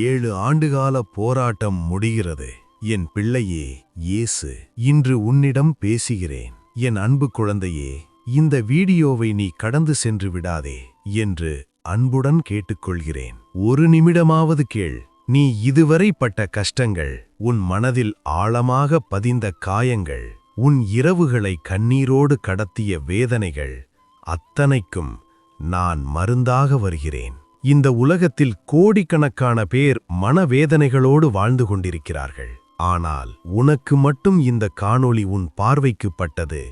ஏழு ஆண்டுகால போராட்டம் முடிகிறது. என் பிள்ளையே இயேசு இன்று உன்னிடம் பேசுகிறேன். என் அன்பு குழந்தையே இந்த வீடியோவை நீ கடந்து சென்று விடாதே என்று அன்புடன் கேட்டுக்கொள்கிறேன். ஒரு நிமிடமாவது கேள் நீ இதுவரை பட்ட கஷ்டங்கள் உன் மனதில் ஆழமாக பதிந்த காயங்கள் உன் இரவுகளை கண்ணீரோடு கடத்திய வேதனைகள் அத்தனைக்கும் நான் மருந்தாக வருகிறேன். இந்த உலகத்தில் கோடிக்கணக்கான பேர் மனவேதனைகளோடு வாழ்ந்து கொண்டிருக்கிறார்கள். ஆனால் உனக்கு மட்டும் இந்த காணொளி உன் பார்வைக்கு பட்டது.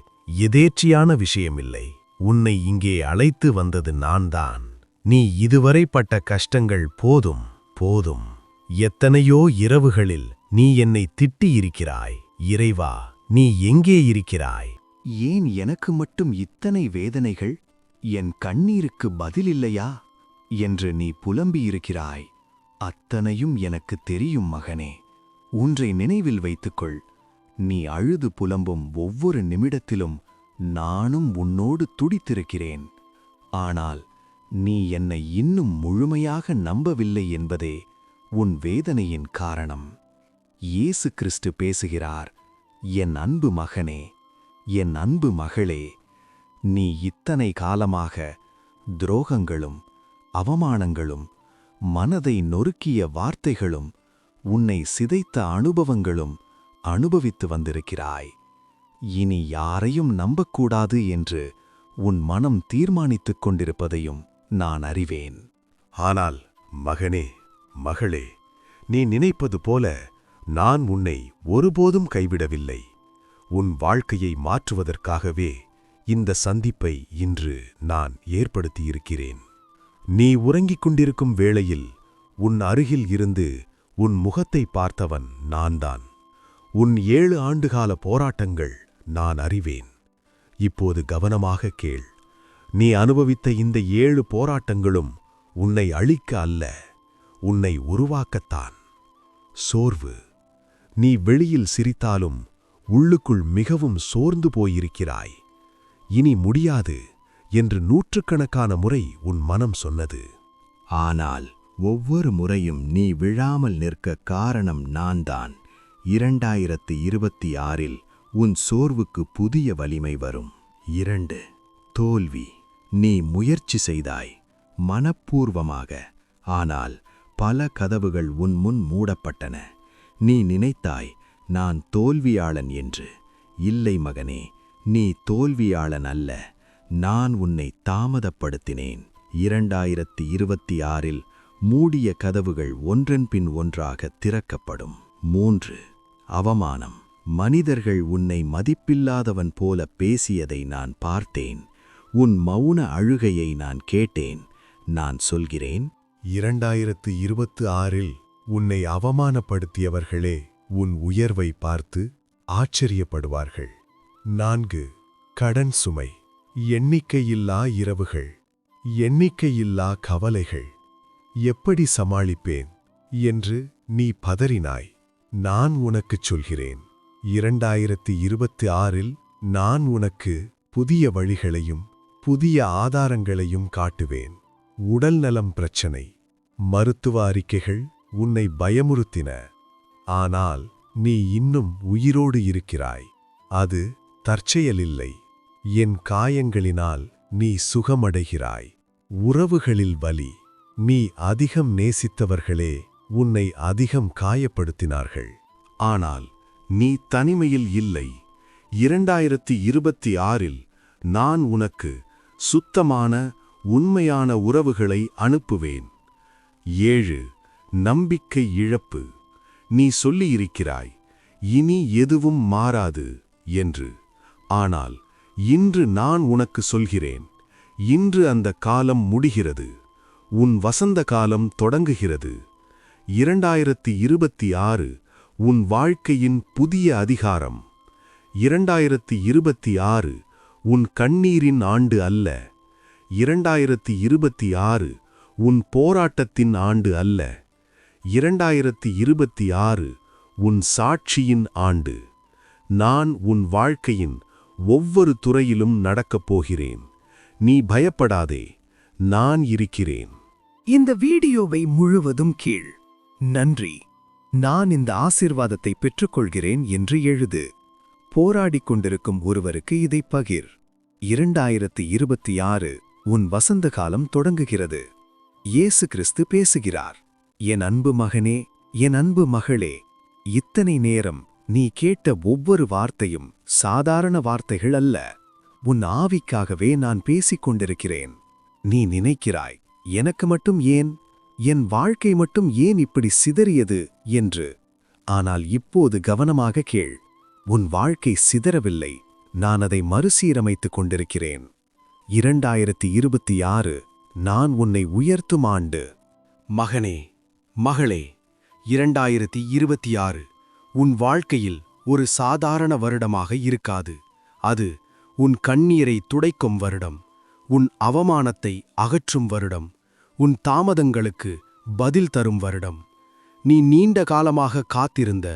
எதேச்சியான விஷயமில்லை. உன்னை இங்கே அழைத்து வந்தது நான்தான். நீ இதுவரை பட்ட கஷ்டங்கள் போதும் போதும். எத்தனையோ இரவுகளில் நீ என்னை திட்டியிருக்கிறாய். இறைவா நீ எங்கே இருக்கிறாய்? ஏன் எனக்கு மட்டும் இத்தனை வேதனைகள்? என் கண்ணீருக்கு பதிலில்லையா என்று நீ புலம்பியிருக்கிறாய். அத்தனையும் எனக்கு தெரியும் மகனே. ஒன்றை நினைவில் வைத்துக்கொள். நீ அழுது புலம்பும் ஒவ்வொரு நிமிடத்திலும் நானும் உன்னோடு துடித்திருக்கிறேன். ஆனால் நீ என்னை இன்னும் முழுமையாக நம்பவில்லை என்பதே உன் வேதனையின் காரணம். இயேசு கிறிஸ்து பேசுகிறார் என் அன்பு மகனே என் அன்பு மகளே நீ இத்தனை காலமாக துரோகங்களும் அவமானங்களும் மனதை நொறுக்கிய வார்த்தைகளும் உன்னை சிதைத்த அனுபவங்களும் அனுபவித்து வந்திருக்கிறாய். இனி யாரையும் நம்பக்கூடாது என்று உன் மனம் தீர்மானித்துக் கொண்டிருப்பதையும் நான் அறிவேன். ஆனால் மகனே மகளே நீ நினைப்பது போல நான் உன்னை ஒருபோதும் கைவிடவில்லை. உன் வாழ்க்கையை மாற்றுவதற்காகவே இந்த சந்திப்பை இன்று நான் ஏற்படுத்தியிருக்கிறேன். நீ உறங்கிக் கொண்டிருக்கும் வேளையில் உன் அருகில் இருந்து உன் முகத்தை பார்த்தவன் நான்தான். உன் ஏழு ஆண்டுகால போராட்டங்கள் நான் அறிவேன். இப்போது கவனமாக கேள். நீ அனுபவித்த இந்த ஏழு போராட்டங்களும் உன்னை அழிக்க அல்ல உன்னை உருவாக்கத்தான். சோர்வு. நீ வெளியில் சிரித்தாலும் உள்ளுக்குள் மிகவும் சோர்ந்து போயிருக்கிறாய். இனி முடியாது. என்று நூற்றுக்கணக்கான முறை உன் மனம் சொன்னது. ஆனால் ஒவ்வொரு முறையும் நீ விழாமல் நிற்க காரணம் நான்தான். இரண்டாயிரத்து இருபத்தி ஆறில் உன் சோர்வுக்கு புதிய வலிமை வரும். இரண்டு தோல்வி. நீ முயற்சி செய்தாய் மனப்பூர்வமாக. ஆனால் பல கதவுகள் உன் முன் மூடப்பட்டன. நீ நினைத்தாய் நான் தோல்வியாளன் என்று. இல்லை மகனே நீ தோல்வியாளன் அல்ல. நான் உன்னை தாமதப்படுத்தினேன். இரண்டாயிரத்தி இருபத்தி ஆறில் மூடிய கதவுகள் ஒன்றன்பின் ஒன்றாக திறக்கப்படும். மூன்று. அவமானம். மனிதர்கள் உன்னை மதிப்பில்லாதவன் போல பேசியதை நான் பார்த்தேன். உன் மௌன அழுகையை நான் கேட்டேன். நான் சொல்கிறேன் இரண்டாயிரத்து இருபத்து ஆறில் உன்னை அவமானப்படுத்தியவர்களே உன் உயர்வை பார்த்து ஆச்சரியப்படுவார்கள். நான்கு. கடன் சுமை. எண்ணிக்கையில்லா இரவுகள் எண்ணிக்கையில்லா கவலைகள். எப்படி சமாளிப்பேன் என்று நீ பதறினாய். நான் உனக்குச் சொல்கிறேன். இரண்டாயிரத்தி இருபத்தி ஆறில் நான் உனக்கு புதிய வழிகளையும் புதிய ஆதாரங்களையும் காட்டுவேன். உடல்நலம் பிரச்சனை மருத்துவ அறிக்கைகள் உன்னை பயமுறுத்தின. ஆனால் நீ இன்னும் உயிரோடு இருக்கிறாய். அது தற்செயலில்லை. என் காயங்களினால் நீ சுகமடைகிறாய். உறவுகளில் வலி நீ அதிகம் நேசித்தவர்களே உன்னை அதிகம் காயப்படுத்தினார்கள். ஆனால் நீ தனிமையில் இல்லை. இரண்டாயிரத்தி இருபத்தி ஆறில் நான் உனக்கு சுத்தமான உண்மையான உறவுகளை அனுப்புவேன். ஏழு நம்பிக்கை இழப்பு. நீ சொல்லியிருக்கிறாய் இனி எதுவும் மாறாது என்று. ஆனால் இன்று நான் உனக்கு சொல்கிறேன். இன்று அந்த காலம் முடிகிறது. உன் வசந்த காலம் தொடங்குகிறது. இரண்டாயிரத்தி இருபத்தி ஆறு உன் வாழ்க்கையின் புதிய அதிகாரம். இரண்டாயிரத்தி இருபத்தி ஆறு உன் கண்ணீரின் ஆண்டு அல்ல. இரண்டாயிரத்தி இருபத்தி ஆறு உன் போராட்டத்தின் ஆண்டு அல்ல. இரண்டாயிரத்தி இருபத்தி ஆறு உன் சாட்சியின் ஆண்டு. நான் உன் வாழ்க்கையின் ஒவ்வொரு துறையிலும் நடக்கப் போகிறேன். நீ பயப்படாதே நான் இருக்கிறேன். இந்த வீடியோவை முழுவதும் கீழ். நன்றி. நான் இந்த ஆசிர்வாதத்தை பெற்றுக்கொள்கிறேன் என்று எழுது. போராடிக் கொண்டிருக்கும் ஒருவருக்கு இதை பகிர். இரண்டாயிரத்து இருபத்தி ஆறு உன் வசந்த காலம் தொடங்குகிறது. இயேசு கிறிஸ்து பேசுகிறார். என் அன்பு மகனே என் அன்பு மகளே இத்தனை நேரம் நீ கேட்ட ஒவ்வொரு வார்த்தையும் சாதாரண வார்த்தைகள் அல்ல. உன் ஆவிக்காகவே நான் பேசிக் கொண்டிருக்கிறேன். நீ நினைக்கிறாய் எனக்கு மட்டும் ஏன்? என் வாழ்க்கை மட்டும் ஏன் இப்படி சிதறியது? என்று. ஆனால் இப்போது கவனமாக கேள். உன் வாழ்க்கை சிதறவில்லை. நான் அதை மறுசீரமைத்துக் கொண்டிருக்கிறேன். இரண்டாயிரத்தி இருபத்தி ஆறு நான் உன்னை உயர்த்தும் ஆண்டு. மகனே மகளே இரண்டாயிரத்தி இருபத்தி ஆறு உன் வாழ்க்கையில் ஒரு சாதாரண வருடமாக இருக்காது. அது உன் கண்ணீரை துடைக்கும் வருடம் உன் அவமானத்தை அகற்றும் வருடம் உன் தாமதங்களுக்கு பதில் தரும் வருடம். நீ நீண்ட காலமாக காத்திருந்த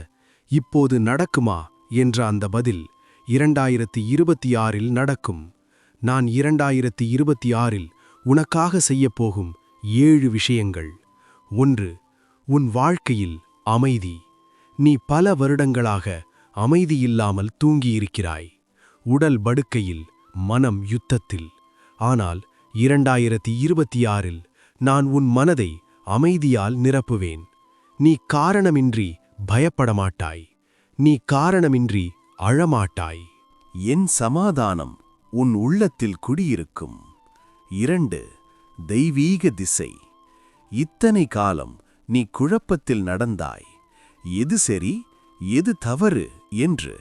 இப்போது நடக்குமா? என்ற அந்த பதில் இரண்டாயிரத்தி இருபத்தி ஆறில் நடக்கும். நான் இரண்டாயிரத்தி இருபத்தி ஆறில் உனக்காக செய்யப்போகும் ஏழு விஷயங்கள். ஒன்று உன் வாழ்க்கையில் அமைதி. நீ பல வருடங்களாக அமைதியில்லாமல் தூங்கியிருக்கிறாய். உடல் படுக்கையில் மனம் யுத்தத்தில். ஆனால் இரண்டாயிரத்தி இருபத்தி ஆறில் நான் உன் மனதை அமைதியால் நிரப்புவேன். நீ காரணமின்றி பயப்படமாட்டாய். நீ காரணமின்றி அழமாட்டாய். என் சமாதானம் உன் உள்ளத்தில் குடியிருக்கும். இரண்டு தெய்வீக திசை. இத்தனை காலம் நீ குழப்பத்தில் நடந்தாய். எது சரி எது தவறு? என்று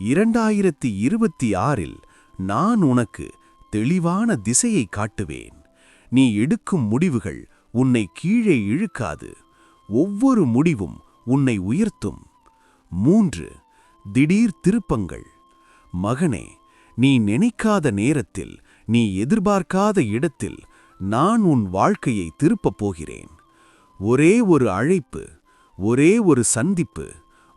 இரண்டாயிரத்தி இருபத்தி ஆறில் நான் உனக்கு தெளிவான திசையை காட்டுவேன். நீ எடுக்கும் முடிவுகள் உன்னை கீழே இழுக்காது. ஒவ்வொரு முடிவும் உன்னை உயர்த்தும். மூன்று திடீர் திருப்பங்கள். மகனே நீ நினைக்காத நேரத்தில் நீ எதிர்பார்க்காத இடத்தில் நான் உன் வாழ்க்கையை திருப்பப் போகிறேன். ஒரே ஒரு அழைப்பு ஒரே ஒரு சந்திப்பு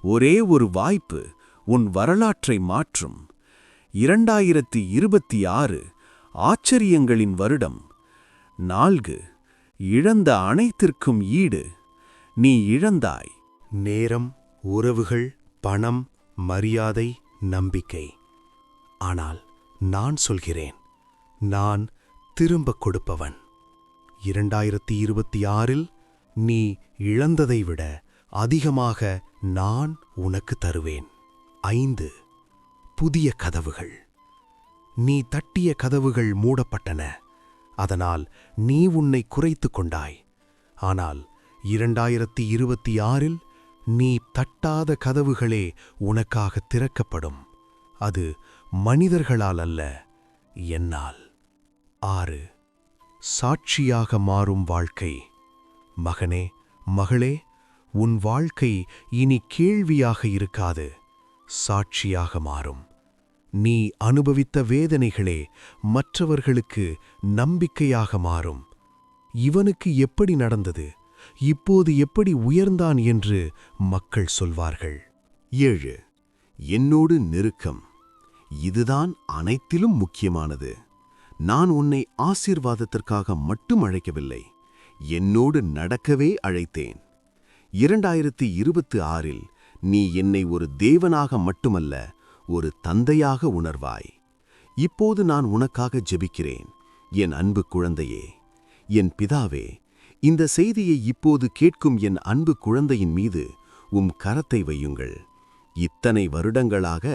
ஒரே ஒரு வாய்ப்பு உன் வரலாற்றை மாற்றும். இரண்டாயிரத்தி இருபத்தி ஆறு ஆச்சரியங்களின் வருடம். நான்கு இழந்த அனைத்திற்கும் ஈடு. நீ இழந்தாய். நேரம் உறவுகள் பணம் மரியாதை நம்பிக்கை. ஆனால் நான் சொல்கிறேன் நான் திரும்ப கொடுப்பவன். இரண்டாயிரத்தி இருபத்தி ஆறில் நீ இழந்ததை விட அதிகமாக நான் உனக்கு தருவேன். ஐந்து புதிய கதவுகள். நீ தட்டிய கதவுகள் மூடப்பட்டன. அதனால் நீ உன்னை குறைத்துக் கொண்டாய். ஆனால் இரண்டாயிரத்தி இருபத்தி ஆறில் நீ தட்டாத கதவுகளே உனக்காக திறக்கப்படும். அது மனிதர்களால் அல்ல என்னால். ஆறு சாட்சியாக மாறும் வாழ்க்கை. மகனே மகளே உன் வாழ்க்கை இனி கேள்வியாக இருக்காது சாட்சியாக மாறும். நீ அனுபவித்த வேதனைகளே மற்றவர்களுக்கு நம்பிக்கையாக மாறும். இவனுக்கு எப்படி நடந்தது? இப்போது எப்படி உயர்ந்தான் என்று மக்கள் சொல்வார்கள். ஏழு. என்னோடு நெருக்கம். இதுதான் அனைத்திலும் முக்கியமானது. நான் உன்னை ஆசீர்வாதத்திற்காக மட்டும் அழைக்கவில்லை. என்னோடு நடக்கவே அழைத்தேன். இரண்டாயிரத்தி இருபத்தி ஆறில் நீ என்னை ஒரு தேவனாக மட்டுமல்ல ஒரு தந்தையாக உணர்வாய். இப்போது நான் உனக்காக ஜெபிக்கிறேன் என் அன்பு குழந்தையே. என் பிதாவே இந்த செய்தியை இப்போது கேட்கும் என் அன்பு குழந்தையின் மீது உம் கரத்தை வையுங்கள். இத்தனை வருடங்களாக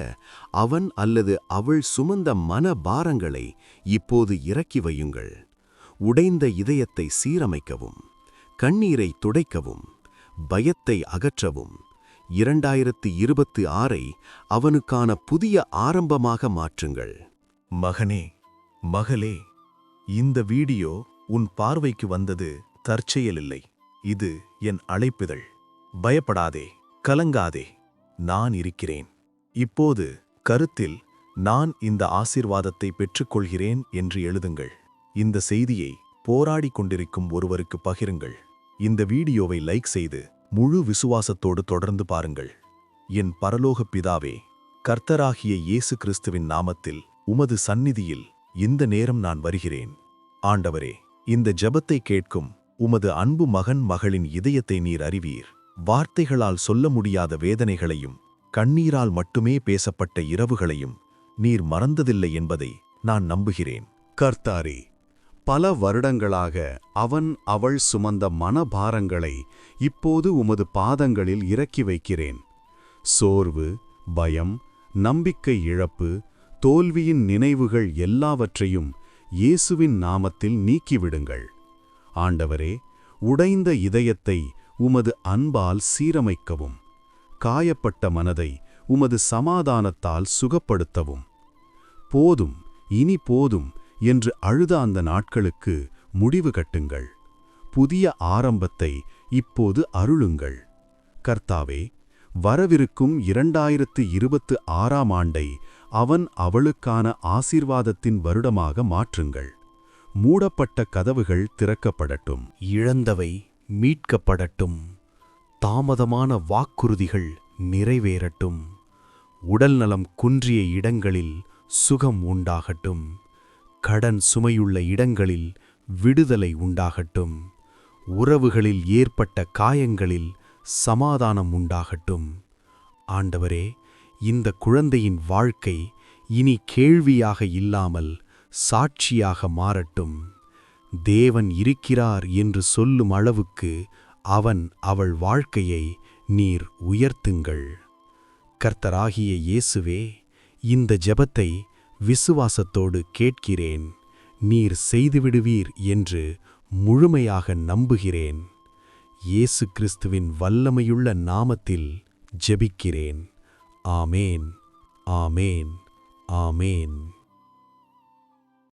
அவன் அல்லது அவள் சுமந்த மன பாரங்களை இப்போது இறக்கி வையுங்கள். உடைந்த இதயத்தை சீரமைக்கவும் கண்ணீரை துடைக்கவும் பயத்தை அகற்றவும். இரண்டாயிரத்து இருபத்து ஆறை அவனுக்கான புதிய ஆரம்பமாக மாற்றுங்கள். மகனே மகளே இந்த வீடியோ உன் பார்வைக்கு வந்தது தற்செயலில்லை. இது என் அழைப்பிதழ். பயப்படாதே கலங்காதே நான் இருக்கிறேன். இப்போது கருத்தில் நான் இந்த ஆசிர்வாதத்தை பெற்றுக்கொள்கிறேன் என்று எழுதுங்கள். இந்த செய்தியை போராடிக் கொண்டிருக்கும் ஒருவருக்கு பகிருங்கள். இந்த வீடியோவை லைக் செய்து முழு விசுவாசத்தோடு தொடர்ந்து பாருங்கள். என் பரலோக பிதாவே கர்த்தராகிய இயேசு கிறிஸ்துவின் நாமத்தில் உமது சந்நிதியில் இந்த நேரம் நான் வருகிறேன். ஆண்டவரே இந்த ஜபத்தை கேட்கும் உமது அன்பு மகன் மகளின் இதயத்தை நீர் அறிவீர். வார்த்தைகளால் சொல்ல முடியாத வேதனைகளையும் கண்ணீரால் மட்டுமே பேசப்பட்ட இரவுகளையும் நீர் மறந்ததில்லை என்பதை நான் நம்புகிறேன். கர்த்தாரே பல வருடங்களாக அவன் அவள் சுமந்த மனபாரங்களை இப்போது உமது பாதங்களில் இறக்கி வைக்கிறேன். சோர்வு பயம் நம்பிக்கை இழப்பு தோல்வியின் நினைவுகள் எல்லாவற்றையும் இயேசுவின் நாமத்தில் நீக்கிவிடுங்கள். ஆண்டவரே உடைந்த இதயத்தை உமது அன்பால் சீரமைக்கவும். காயப்பட்ட மனதை உமது சமாதானத்தால் சுகப்படுத்தவும். போதும் இனி போதும் என்று அழுத அந்த நாட்களுக்கு முடிவு கட்டுங்கள். புதிய ஆரம்பத்தை இப்போது அருளுங்கள். கர்த்தாவே வரவிருக்கும் இரண்டாயிரத்து இருபத்து ஆறாம் ஆண்டை அவன் அவளுக்கான ஆசீர்வாதத்தின் வருடமாக மாற்றுங்கள். மூடப்பட்ட கதவுகள் திறக்கப்படட்டும். இழந்தவை மீட்கப்படட்டும். தாமதமான வாக்குறுதிகள் நிறைவேறட்டும். உடல்நலம் குன்றிய இடங்களில் சுகம் உண்டாகட்டும். கடன் சுமையுள்ள இடங்களில் விடுதலை உண்டாகட்டும். உறவுகளில் ஏற்பட்ட காயங்களில் சமாதானம் உண்டாகட்டும். ஆண்டவரே இந்த குழந்தையின் வாழ்க்கை இனி கேள்வியாக இல்லாமல் சாட்சியாக மாறட்டும். தேவன் இருக்கிறார் என்று சொல்லும் அளவுக்கு அவன் அவள் வாழ்க்கையை நீர் உயர்த்துங்கள். கர்த்தராகிய இயேசுவே இந்த ஜெபத்தை விசுவாசத்தோடு கேட்கிறேன். நீர் செய்துவிடுவீர் என்று முழுமையாக நம்புகிறேன். இயேசு கிறிஸ்துவின் வல்லமையுள்ள நாமத்தில் ஜெபிக்கிறேன். ஆமேன் ஆமேன் ஆமேன்.